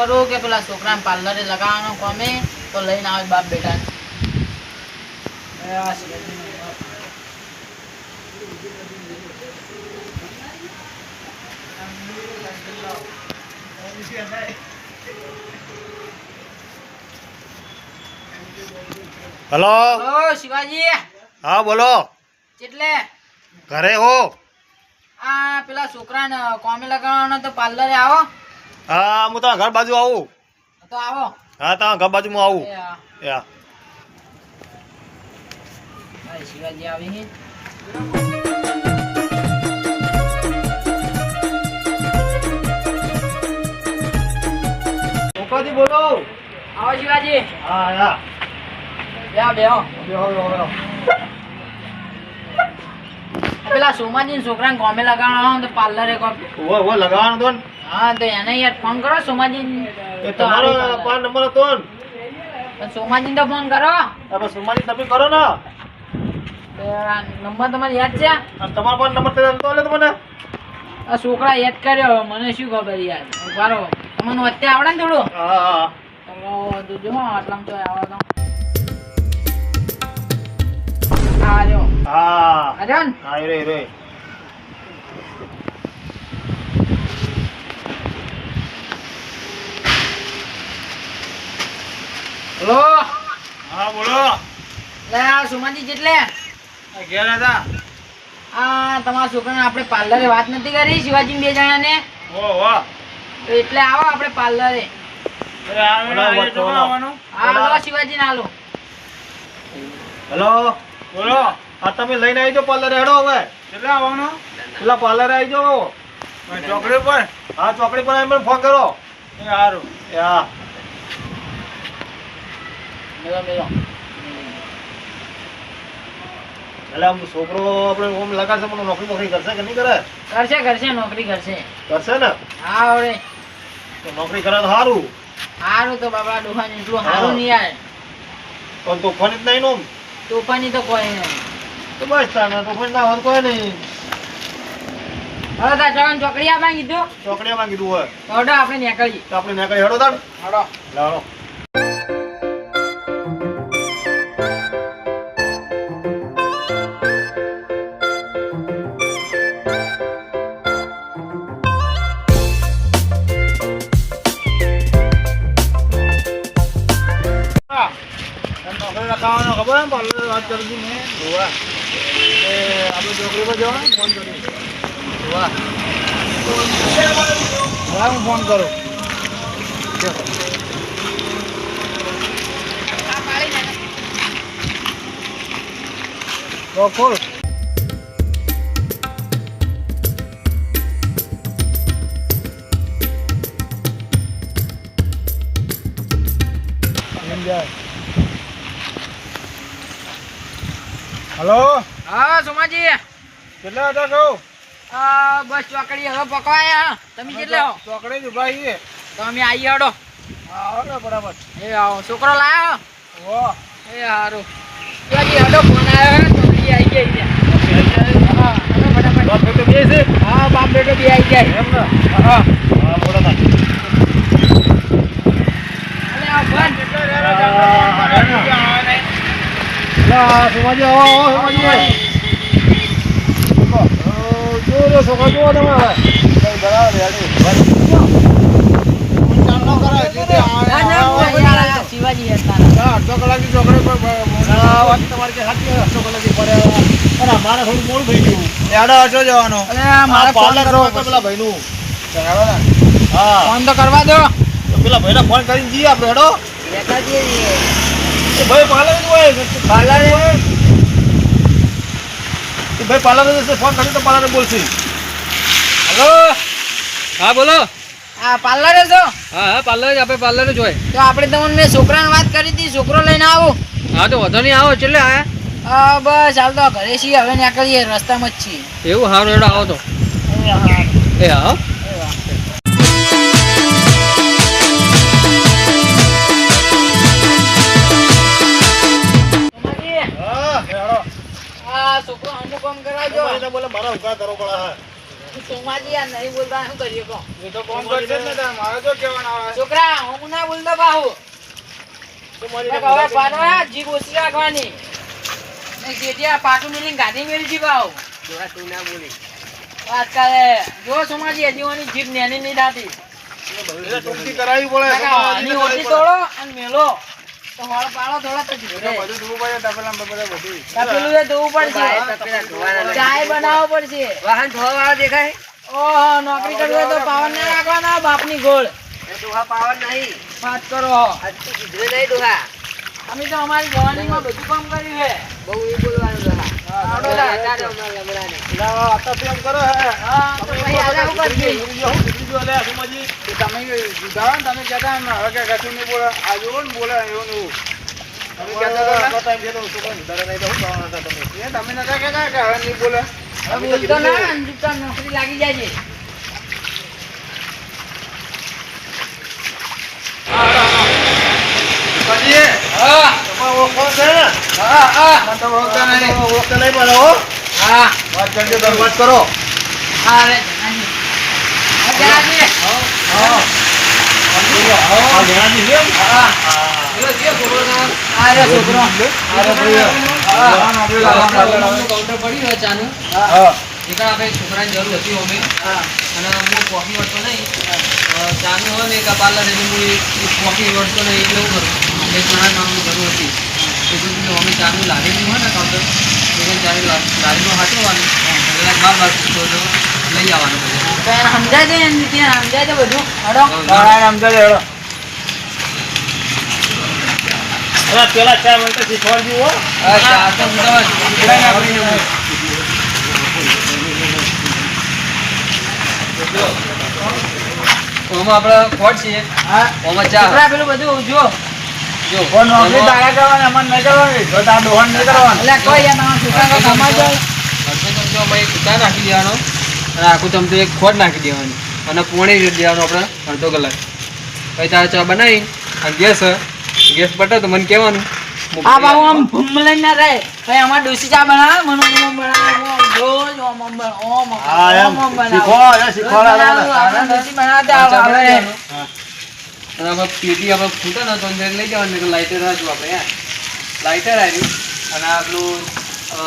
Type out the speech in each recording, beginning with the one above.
કરું કે પેલા છોકરાને પાર્લરે લગાવવાનો કોમે તો લઈને આવે બાપ બેટા હલો? શિવાજી. હા બોલો. એટલે ઘરે હો. આ પેલા છોકરાને કોમે લગાવવાનો તો પાર્લરે આવો. હા હું તમારા ઘર બાજુ આવું. તો આવો. હા તમારા ઘર બાજુ હું. આવું યા શિવાજી આવી છે. બોલો. આવો શિવાજી. હા હા યા બેહો. બેહો, બેહો, બેહો. પેલા સોમાજી છોકરાને કોમે લગાવવાનો તો પાર્લરે કોમ ઊભો, ઊભો, લગાવવાનો તો ને. હા તો એને યાર ફોન કરો સોમાજી એ તમારો પાન નંબર હતો ને? સોમાજી તો ફોન કરો. હવે સોમાજી તમે કરો ને. નંબર તમારે યાદ છે? તમારો પાંચ નંબર તે એટલે તમને? આ છોકરા યાદ કર્યો મને શું ખબર યાર. ઉભારો તમને અત્યારે આવડે ને થોડું? હા હા તો જો આટલામાં તો આવો તો. આ રહ્યો હા. આ હા રે રે હલો હા બોલો. લે આ સોમાજી જેટલે. ઘેર હતા. આ તમારા છોકરાને આપણે પાર્લરે વાત નથી કરી શિવાજી બે જણાને? ઓ હો. એટલે આવો આપણે પાર્લરે. હેલો. બોલો. આ તમે લઈને આવી જાઓ પાર્લરે હેડો હવે. કેટલા આવવાનું? પેલા પાર્લરે આવી જાઓ ચોકડી પર હા ચોકડી પર એમ ફોન કરો. સારું એ હા. મેલો મેલો એટલે આમ છોકરો આપણે ઓમ લગાડશે પણ નોકરી નોકરી કરશે કે નહીં કરે? કરશે કરશે નોકરી કરશે. કરશે ને? હા હવે તો નોકરી કરે તો સારું સારું તો બાબા ડોહાને એટલું સારું નહીં યાર પણ તોફાની જ નહીં નું તોફાની તો કોઈ નહીં. તો બસ તાને તોફાની ના હોય કોઈ નહીં. હવે તાર જવાન ચોકડી આપવા કીધું? ચોકડીમાં કીધું હોય. તો હેડો આપણે નીકળીએ. તો આપણે કઈ હેડો તાણ. હેડો. લાવો. રખાવાનો ખબર એમ પાર્લર વાત કરતી મેં ગોવા એ આપણે ચોકડી પર જવાનું ફોન કરી. જોવા હા હું ફોન કરું. તો ખોલ. હલો? હા સોમાજી. કેટલા હતા કહું બસ ચોકડી હવે પકવાયા તમે કેટલે હો? ચોકડી જ ઊભા છીએ. તો અમે આવી હડો. આવો ને બરાબર. એ આવો. છોકરો લાયો? ઓ એ સારું ચોકડી હેડો ફોન આવ્યો ચોકડી આવી ગઈ હા ફટાફટ. હા બાપ બેટો બી આવી જાય એમ ને? હા હા બોલો તા અને આ ફોન લા સોમાજી આવો આવો સોમાજી જો રે સોકા તમે હવે બરાબર શિવાજી અડધો કલાકની છોકરી તમારી કે સાચી અડધો કલાકની પડે પણ અમારે થોડું મોડું થઈ ગયું યાડો અડધો જવાનો અરે મારે ફોન પાર્લર પેલા ભાઈનું હા ફોન તો કરવા દો તો પેલા ભાઈને ફોન કરીને જઈએ આપણે હેડો ભાઈ પાર્લર પાર્લરે? એ ભાઈ પાર્લર જશે ફોન કરી તો પાર્લર બોલશે. હલો? હા બોલો. આ પાર્લરે છો? હા હા પાર્લર આપણે પાર્લર જ હોય. તો આપણે તમને મેં છોકરાને વાત કરી હતી છોકરો લઈને આવો. હા તો વધો નહીં આવો એટલે હા બસ હાલ તો ઘરે છીએ હવે નીકળીએ રસ્તામાં જ છીએ. એવું સારું એડો આવો તો. એ હા. આ છોકરો અમુક કામ કરાવજો. એને બોલે મારા ઉકા કરો પડે સોમાજી આ નહીં બોલતા શું કરીએ કહો. એ તો કોમ કરશે ને તાર મારે તો કહેવાના આવે. છોકરા હું ના બોલતો બાહુ. હવે ઓછી રાખવાની. ને પાટું મેલી ગાડી મેલી જી બાહુ. જો સોમાજી હજીઓની જીભ નેની નહીં થતી. કરાવી પડે. તોડો અને મેલો. નોકરી કરવી તો પાવર ના રાખવાના બાપની ગોળ. ડોહા પાવર નહીં. વાત કરો કીધું નહીં ડોહા અમે તો અમારી જવાનીમાં બધું કામ કર્યું છે. બહુ એ બોલવાનું નોકરી લાગી જાય છે ઓળખો છે ને? હા છોકરો આપણે છોકરાની જરૂર હતી અમે અને હું કોફી વળતો નહીં. ચાનું હોય ને એક પાર્લર એટલે હું એક એક કોફી વળતો નહીં એટલે એવું કરું એક જણા મામની જરૂર હતી. એટલે અમે ચાનું લારીનું હોય ને કાઉન્ટર એટલે ચારે લારીનું હાચવવાનું. એટલે બાર બાર તો તો લઈ આવવાનું સમજાય દે ત્યાં સમજાય દે બધું. હડો. હેડો. પેલા ચા મને તો શીખવાડજો હા. ચા તો અમદાવાદ પેલા ને આપણે ઓમાં આપણે ખોટ છે હા. ઓમાં ચા. પેલું બધું જો જો નોકરી એમાં તારા કરવાની, અમારે નહીં કરવાની. જો તા દોહન ન કરવાનું. એટલે કોઈ યાર તમારા છોકરા કામા જાય. અડધો ચમચો અમે એક ચા નાખી દેવાનો. અને આખું તમને એક ખોટ નાખી દેવાની. અને પોણી રેડી દેવાનું આપણે અડધો કલાક. પછી તારે ચા બનાવી અને ગેસ ગેસ પટે તો મને કહેવાનું. આ બાબુ આમ ભૂમ ના રહે. ભાઈ અમાર ડોસી ચા બનાવે? મને ઓમ બનાવે ઓમ રોજ ઓમ ઓમ બન- ઓમ ઓમ હા, એમ. ઓમ ઓમ બનાવે. શીખો, એ શીખો રોજ ડોસી હા. અને આપણે પેટી આપણે ફૂટે ને તો અંદર લઈ જવાનું તો લાઇટર રાખજો આપણે યાર લાઇટર આવ્યું અને આપણું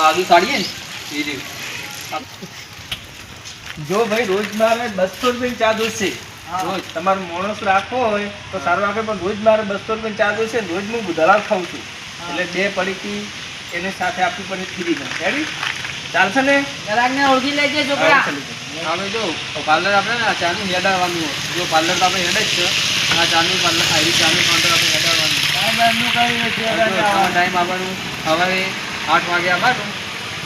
આદુ સાડીએ ને એ રહ્યું. જો ભાઈ રોજ મારે બસો રૂપિયા ચા હા. રોજ. તમારે માણસ રાખવો હોય તો સારું. રાખે પણ રોજ મારે બસો રૂપિયાની ચા છે રોજ હું દલાલ ખાઉં છું. એટલે બે પડીકી એની સાથે આપવી પડે ફ્રી માં રેડી ચાલશે ને? ગ્રાહકને ઓળખી લેજે છોકરા. હવે જો પાર્લર આપણે ને આ ચાનું હેડાડવાનું હોય. જો પાર્લર તો આપણે હેડે જ છે આ ચાનું પાર્લર આવી ચાનું પાર્લર આપણે હેડાડવાનું ટાઈમ આપવાનું. સવારે આઠ વાગે આવવાનું.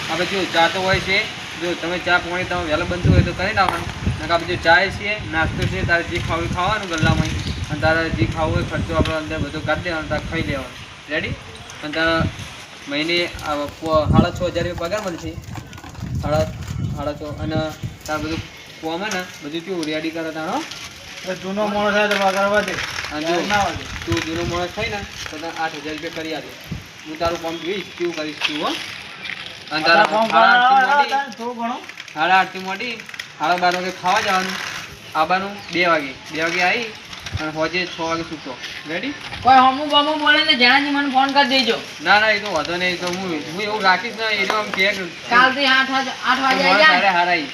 આપણે જો ચા તો હોય છે જો તમે ચા પાણી તમે વહેલું બનતું હોય તો કરી નાખવાનું. નકર આપણે જો ચાય છે નાસ્તો છે તારે જે ખાવું ખાવાનું ગલ્લામાં. અને તારે જે ખાવું હોય ખર્ચો આપણે અંદર બધું કાઢી દેવાનો તારે ખાઈ લેવાનું. રેડી અને ત્યાં મહિને સાડા છ હજાર રૂપિયા પગાર મળશે સાડા સાડા છ. અને તારે બધું કોમે ને બધું કેવું રેડી કરે તારો જૂનો માણસ થાય તો પગાર વધે તું જૂનો માણસ થાય ને તો તને આઠ હજાર રૂપિયા કરી આપે. હું તારું કામ જોઈશ કેવું કરીશ તું હો? અને તારા સાડા આઠથી મોટી સાડા બાર વાગે ખાવા જવાનું. આવવાનું બે વાગે. બે વાગે આવી અને હોજે છ વાગે છૂટો રેડી કોઈ હમું બમું બોલે ને જણાજી મને ફોન કરી દેજો ના ના એ તો વાંધો નહીં તો હું હું એવું રાખીશ ને એ તો આમ કે કાલથી આઠ વાગે આઠ વાગે આવી જાય હારે હારાઈ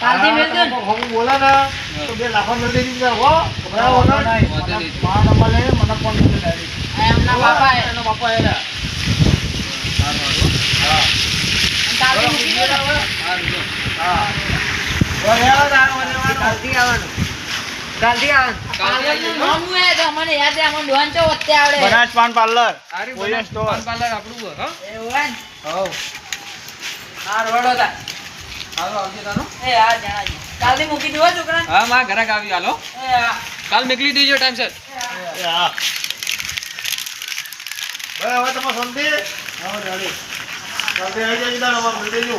કાલથી મેં તો હમું બોલે ને તો બે લાખો મેળ દઈ દીધા, હો. બરાબર હો ના નહીં. મારા નંબર લઈને મને ફોન કરી direct. આ એમના બાપા એ. એના બાપા એના. હા. કાલથી મૂકી દો હા. હા. કાલથી આવવાનું કાલથી આવવાનું કાલથી આવડે Banas paan parlour store. Paan parlour આપણું હો? એવું હોય હો હવ. હા રોડો તા. હાલો આવજે તારો. એ કાલથી મૂકી દો હો છોકરાને? હા માં ઘરાક આવી હાલો. કાલ નીકળી દેજો ટાઈમ સર હા. હવે તમારે શાંતિ? હા, ready. આવી જજો તારે, મળી દેજો.